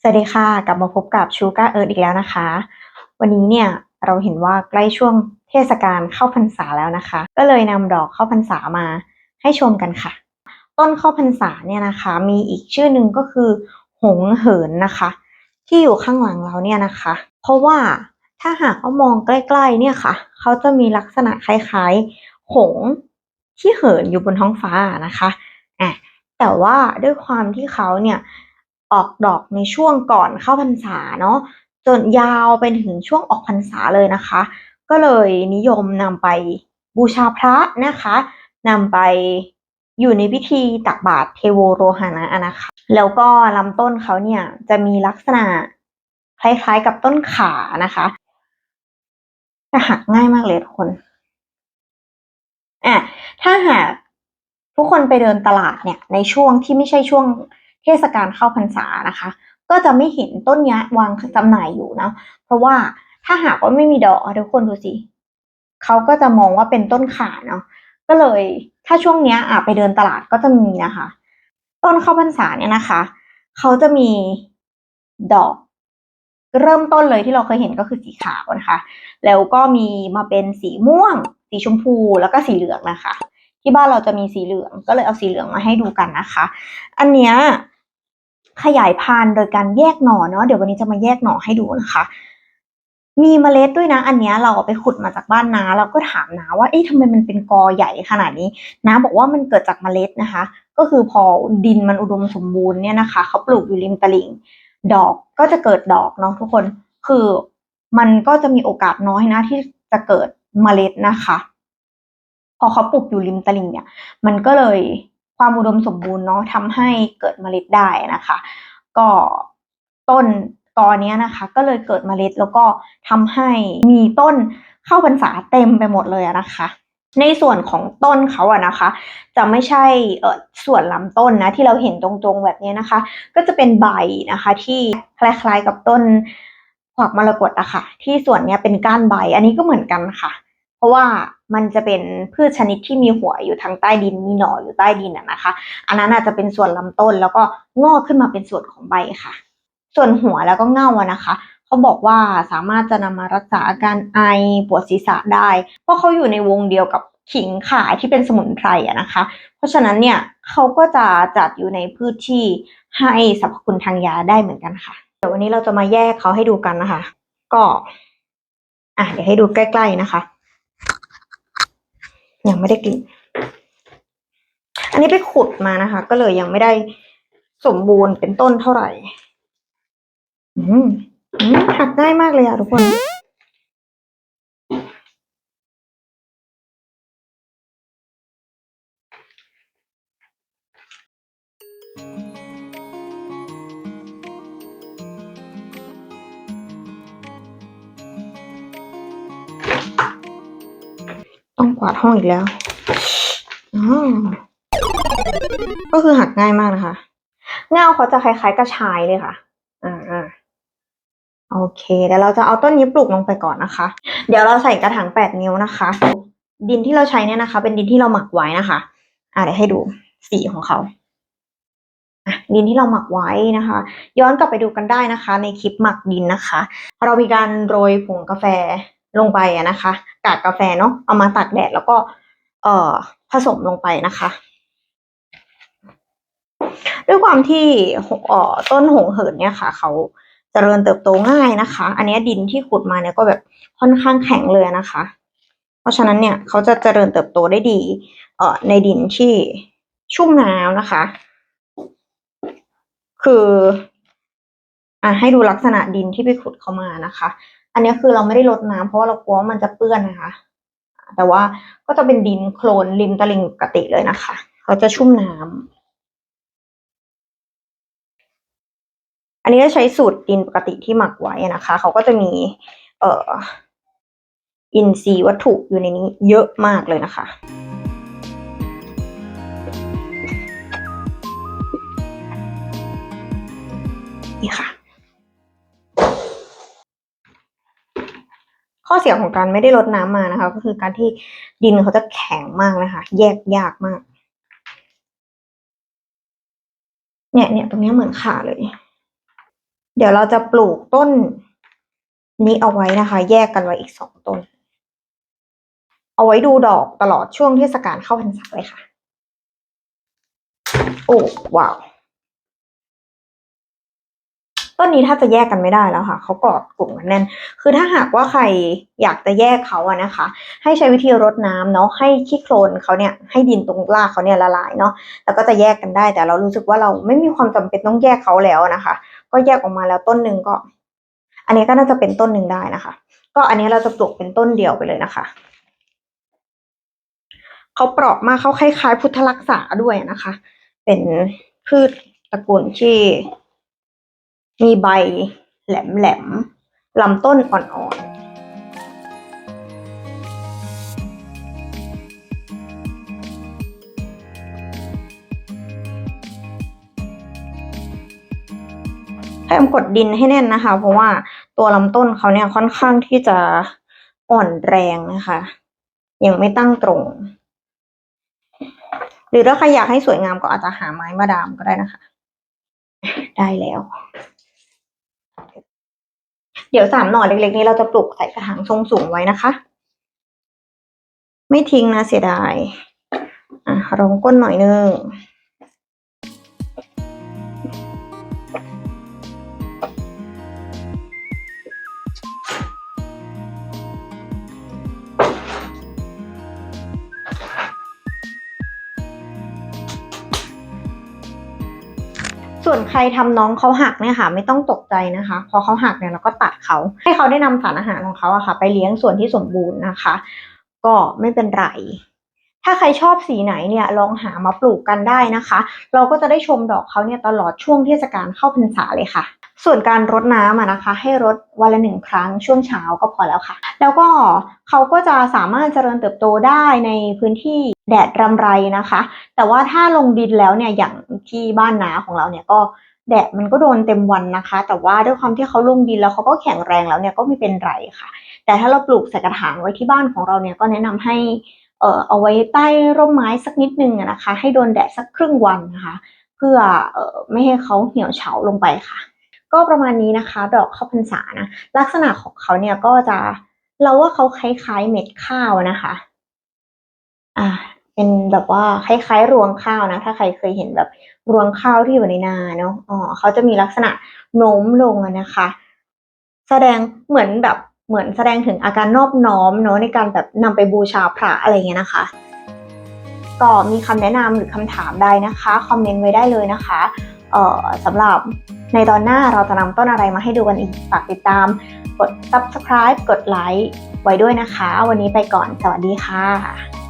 สวัสดีค่ะ กลับมาพบกับชูการ์เอิร์ดอีกแล้วนะคะ วันนี้เนี่ยเราเห็นว่าใกล้ช่วงเทศกาลเข้าพรรษาแล้วนะคะ ก็เลยนำดอกเข้าพรรษามาให้ชมกันค่ะ ต้นเข้าพรรษาเนี่ยนะคะ มีอีกชื่อหนึ่งก็คือ หงเหินนะคะ ที่อยู่ข้างหลังเราเนี่ยนะคะ เพราะว่าถ้าหากว่ามองใกล้ๆเนี่ยค่ะ เขาจะมีลักษณะคล้ายๆ หงที่เหินอยู่บนท้องฟ้านะคะอะแต่ว่าด้วยความที่เขาเนี่ย ออกดอกในช่วงก่อนเข้าพรรษาเนาะจนยาวไปถึงช่วงออกพรรษาเลยนะคะ ก็เลยนิยมนำไปบูชาพระนะคะนำไปอยู่ในพิธีตักบาตรเทโวโรหณะนะคะ แล้วก็ลำต้นเขาเนี่ยจะมีลักษณะคล้ายๆกับต้นขานะคะจะหักง่ายมากเลยทุกคนอะถ้าหากทุกคนไปเดินตลาดเนี่ยในช่วงที่ไม่ใช่ช่วง เทศกาลเข้าพรรษานะคะ ก็จะไม่เห็นต้นยะวางจำหน่ายอยู่นะเพราะว่าถ้าหากว่าไม่มีดอกทุกคนดูสิเขาก็จะมองว่าเป็นต้นขาเนาะก็เลยถ้าช่วงเนี้ยอะไปเดินตลาดก็จะมีนะคะ ต้นข้าวพรรษาเนี่ยนะคะเขาจะมีดอก เริ่มต้นเลยที่เราเคยเห็นก็คือสีขาวนะคะ แล้วก็มีมาเป็นสีม่วง สีชมพูแล้วก็สีเหลืองนะคะ ที่บ้านเราจะมีสีเหลือง ก็เลยเอาสีเหลืองมาให้ดูกันนะคะ อันเนี้ย ขยายพันธุ์โดยการแยกหน่อเนาะเดี๋ยววันนี้จะมาแยกหน่อให้ดูนะคะ มีเมล็ดด้วยนะ อันนี้เราเอาไปขุดมาจากบ้านนาเราก็ถามนาว่าเอ๊ะทำไมมันเป็นกอใหญ่ขนาดนี้นาบอกว่ามันเกิดจากเมล็ดนะคะ ก็คือพอดินมันอุดมสมบูรณ์เนี่ยนะคะเขาปลูกอยู่ริมตลิ่งดอกก็จะเกิดดอกเนาะทุกคนคือมันก็จะมีโอกาสน้อยนะที่จะเกิดเมล็ดนะคะ พอเขาปลูกอยู่ริมตลิ่งเนี่ย มันก็เลย ความอุดมสมบูรณ์เนาะทำให้เกิดเมล็ดได้นะคะ ก็ต้นกอเนี้ยนะคะ ก็เลยเกิดเมล็ดแล้วก็ทำให้มีต้นเข้าพรรษาเต็มไปหมดเลยนะคะ ในส่วนของต้นเขาอะนะคะ จะไม่ใช่เออส่วนลำต้นนะที่เราเห็นตรงๆแบบนี้นะคะ ก็จะเป็นใบนะคะที่คล้ายๆกับต้นขวักมรกตอะค่ะ ที่ส่วนเนี้ยเป็นก้านใบ อันนี้ก็เหมือนกันค่ะ ราะว่ามันจะเป็นพืชชนิดที่มีหัวอยู่ทางใต้ดินมีหน่ออยู่ใต้ดินอะนะคะ อันนั้นอาจจะเป็นส่วนลำต้นแล้วก็งอกขึ้นมาเป็นส่วนของใบค่ะ ส่วนหัวแล้วก็เง่าอะนะคะเขาบอกว่าสามารถจะนำมารักษาอาการไอปวดศีรษะได้ เพราะเขาอยู่ในวงเดียวกับขิงข่ายที่เป็นสมุนไพรอะนะคะ เพราะฉะนั้นเนี่ยเขาก็จะจัดอยู่ในพืชที่ให้สรรพคุณทางยาได้เหมือนกันค่ะ เดี๋ยววันนี้เราจะมาแยกเขาให้ดูกันนะคะ ก็ อะเดี๋ยวให้ดูใกล้ ๆนะคะ ยังไม่ได้กลิ่น อันนี้ไปขุดมานะคะ ก็เลยยังไม่ได้สมบูรณ์เป็นต้นเท่าไหร่ อืมหักง่ายมากเลยอะทุกคน ต้องกวาดห้องอีกแล้วอ๋อก็คือหักง่ายมากนะคะ เงาเขาจะคล้ายๆกระชายเลยค่ะ อ่าโอเคเดี๋ยวเราจะเอาต้นนี้ปลูกลงไปก่อนนะคะ เดี๋ยวเราใส่กระถางแปดนิ้วนะคะ ดินที่เราใช้เนี่ยนะคะ เป็นดินที่เราหมักไว้นะคะ อ่าเดี๋ยวให้ดูสีของเขาอะดินที่เราหมักไว้นะคะ ย้อนกลับไปดูกันได้นะคะ ในคลิปหมักดินนะคะ เรามีการโรยผงกาแฟ ลงไปอะนะคะ กากกาแฟเนาะเอามาตากแดดแล้วก็ เอ่อผสมลงไปนะคะ ด้วยความที่เอ่อต้นหงเหินเนี่ยค่ะ เขาเจริญเติบโตง่ายนะคะ อันนี้ดินที่ขุดมาเนี่ยก็แบบค่อนข้างแข็งเลยนะคะ เพราะฉะนั้นเนี่ยเขาจะเจริญเติบโตได้ดีเอ่อในดินที่ชุ่มน้ำนะคะ คืออะให้ดูลักษณะดินที่ไปขุดเข้ามานะคะ อันนี้คือเราไม่ได้ลดน้ำเพราะว่าเรากลัวว่ามันจะเปื้อนนะคะ แต่ว่าก็จะเป็นดินโคลนริมตลิ่งปกติเลยนะคะ เขาจะชุ่มน้ำอันนี้จะใช้สูตรดินปกติที่หมักไว้นะคะ เขาก็จะมี เอ่อ อินทรีย์วัตถุอยู่ในนี้เยอะมากเลยนะคะนี่ค่ะ อเสียของการไม่ได้ลดน้ำมานะคะ ก็คือการที่ดินเขาจะแข็งมากนะคะ แยกยากมาก เนี่ยเนี่ยตรงนี้เหมือนขาเลย เดี๋ยวเราจะปลูกต้นนี้เอาไว้นะคะ แยกกันไว้อีกสองต้น เอาไว้ดูดอกตลอดช่วงเทศกาลเข้าพรรษาเลยค่ะ โอ้ว้าว ต้นนี้ถ้าจะแยกกันไม่ได้แล้วค่ะ เขากอดกลุ่มกันแน่น คือถ้าหากว่าใครอยากจะแยกเขาอะนะคะ ให้ใช้วิธีรดน้ำเนาะให้ขี้โคลนเขาเนี่ยให้ดินตรงรากเขาเนี่ยละลายเนาะแล้วก็จะแยกกันได้แต่เรารู้สึกว่าเราไม่มีความจำเป็นต้องแยกเขาแล้วนะคะ ก็แยกออกมาแล้วต้นหนึ่งก็ อันนี้ก็น่าจะเป็นต้นหนึ่งได้นะคะ ก็อันนี้เราจะปลูกเป็นต้นเดียวไปเลยนะคะเขาเปราะมากเขาคล้ายๆ พุทธรักษาด้วยนะคะ เป็นพืชตระกูลที่ มีใบแหลมๆลำต้นอ่อนๆพยายามกดดินให้แน่นนะคะ เพราะว่าตัวลำต้นเขาเนี่ยค่อนข้างที่จะอ่อนแรงนะคะ ยังไม่ตั้งตรง หรือถ้าใครอยากให้สวยงามก็อาจจะหาไม้มาดามก็ได้นะคะ ได้แล้ว เดี๋ยวสามหน่อเล็กๆนี้เราจะปลูกใส่กระถางทรงสูงไว้นะคะ ไม่ทิ้งนะเสียดายอะรองก้นหน่อยนึง ส่วนใครทำน้องเขาหักเนี่ยค่ะ ไม่ต้องตกใจนะคะ พอเขาหักเนี่ยเราก็ตัดเขาให้เขาได้นำสารอาหารของเขาอะค่ะ ไปเลี้ยงส่วนที่สมบูรณ์นะคะ ก็ไม่เป็นไรถ้าใครชอบสีไหนเนี่ยลองหามาปลูกกันได้นะคะ เราก็จะได้ชมดอกเขาเนี่ยตลอดช่วงเทศกาลเข้าพรรษาเลยค่ะ ส่วนการรดน้ำนะคะ ให้รดวันละหนึ่งครั้งช่วงเช้าก็พอแล้วค่ะ แล้วก็เขาก็จะสามารถเจริญเติบโตได้ในพื้นที่แดดรำไรนะคะ แต่ว่าถ้าลงดินแล้วเนี่ยอย่าง ที่บ้านนาของเราเนี่ยก็แดดมันก็โดนเต็มวันนะคะ แต่ว่าด้วยความที่เขาลงดินแล้วเขาก็แข็งแรงแล้วเนี่ยก็ไม่เป็นไรค่ะ แต่ถ้าเราปลูกใส่กระถางไว้ที่บ้านของเราเนี่ยก็แนะนำให้เอ่อเอาไว้ใต้ร่มไม้สักนิดนึงนะคะ ให้โดนแดดสักครึ่งวันนะคะ เพื่อเอ่อไม่ให้เขาเหี่ยวเฉาลงไปค่ะ ก็ประมาณนี้นะคะ ดอกข้าวพรรษานะลักษณะของเขาเนี่ยก็จะเราว่าเขาคล้ายๆเม็ดข้าวนะคะ อ่า เป็นแบบว่าคล้ายๆรวงข้าวนะ ถ้าใครเคยเห็นแบบรวงข้าวที่อยู่ในนาเนาะอ๋อเขาจะมีลักษณะโน้มลงนะคะ แสดงเหมือนแบบเหมือนแสดงถึงอาการนอบน้อมเนาะในการแบบนำไปบูชาพระอะไรเงี้ยนะคะ ก็มีคำแนะนำหรือคำถามใดนะคะคอมเมนต์ไว้ได้เลยนะคะเอ่อสำหรับในตอนหน้าเราจะนำต้นอะไรมาให้ดูกันอีกฝากติดตาม กด subscribe กดไลค์ไว้ด้วยนะคะ วันนี้ไปก่อนสวัสดีค่ะ